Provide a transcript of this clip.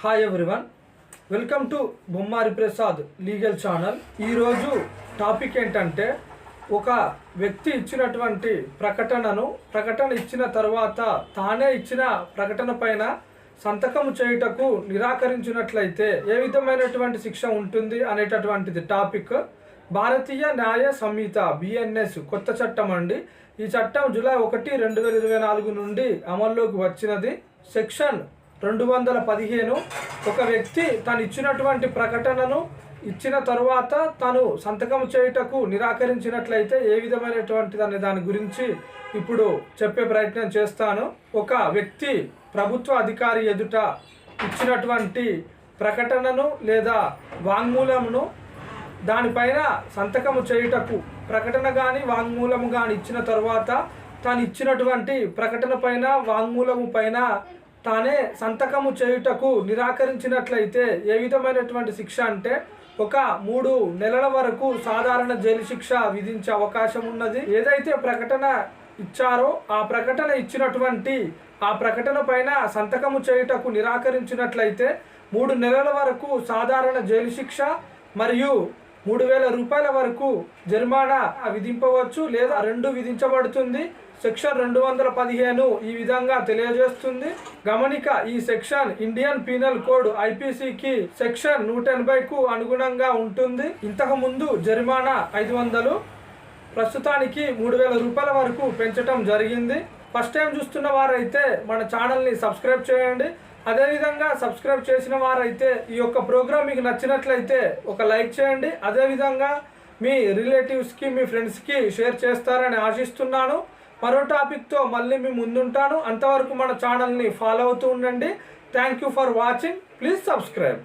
Hi everyone welcome to Bommari Prasad legal channel ఈరోజు topic ఏంటంటే ఒక వ్యక్తి ఇచ్చినటువంటి ప్రకటనను ప్రకటన ఇచ్చిన తర్వాత తానే ఇచ్చిన ప్రకటన పైన సంతకం చేయుటకు నిరాకరించినట్లయితే ఏ విధమైనటువంటి శిక్ష ఉంటుంది అనేటటువంటిది టాపిక్. భారతీయ న్యాయ సంహిత బిఎన్ఎస్ కొత్త చట్టం అండి. ఈ చట్టం జూలై ఒకటి రెండు వేల ఇరవై నాలుగు నుండి అమల్లోకి వచ్చినది. సెక్షన్ రెండు వందల పదిహేను ఒక వ్యక్తి తను ఇచ్చినటువంటి ప్రకటనను ఇచ్చిన తరువాత తను సంతకం చేయుటకు నిరాకరించినట్లయితే ఏ విధమైనటువంటిది అనే దాని గురించి ఇప్పుడు చెప్పే ప్రయత్నం చేస్తాను. ఒక వ్యక్తి ప్రభుత్వ అధికారి ఎదుట ఇచ్చినటువంటి ప్రకటనను లేదా వాంగ్మూలమును దానిపైన సంతకము చేయుటకు ప్రకటన కానీ వాంగ్మూలము కానీ ఇచ్చిన తర్వాత తాను ఇచ్చినటువంటి ప్రకటన పైన వాంగ్మూలము పైన తానే సంతకము చేయుటకు నిరాకరించినట్లయితే ఏ విధమైనటువంటి శిక్ష అంటే ఒక మూడు నెలల వరకు సాధారణ జైలు శిక్ష విధించే అవకాశం ఉన్నది. ఏదైతే ప్రకటన ఇచ్చారో ఆ ప్రకటన ఇచ్చినటువంటి ఆ ప్రకటన పైన సంతకము చేయుటకు నిరాకరించినట్లయితే మూడు నెలల వరకు సాధారణ జైలు శిక్ష మరియు మూడు వేల రూపాయల వరకు జరిమానా విధింపవచ్చు లేదా రెండు విధించబడుతుంది. సెక్షన్ రెండు వందల పదిహేను ఈ విధంగా తెలియజేస్తుంది. గమనిక ఈ సెక్షన్ ఇండియన్ పీనల్ కోడ్ ఐపీసీకి సెక్షన్ నూట ఎనభైకు అనుగుణంగా ఉంటుంది. ఇంతకు ముందు జరిమానా ఐదు వందలు ప్రస్తుతానికి మూడు వేల రూపాయల వరకు పెంచడం జరిగింది. ఫస్ట్ టైం చూస్తున్న వారైతే మన ఛానల్ని సబ్స్క్రైబ్ చేయండి. అదేవిధంగా సబ్స్క్రైబ్ చేసిన వారైతే ఈ యొక్క ప్రోగ్రామ్ మీకు నచ్చినట్లయితే ఒక లైక్ చేయండి. అదేవిధంగా మీ రిలేటివ్స్కి మీ ఫ్రెండ్స్కి షేర్ చేస్తారని ఆశిస్తున్నాను. మరో టాపిక్తో మళ్ళీ మీ ముందుంటాను. అంతవరకు మన ఛానల్ని ఫాలో అవుతూ ఉండండి. Thank you for watching. Please subscribe.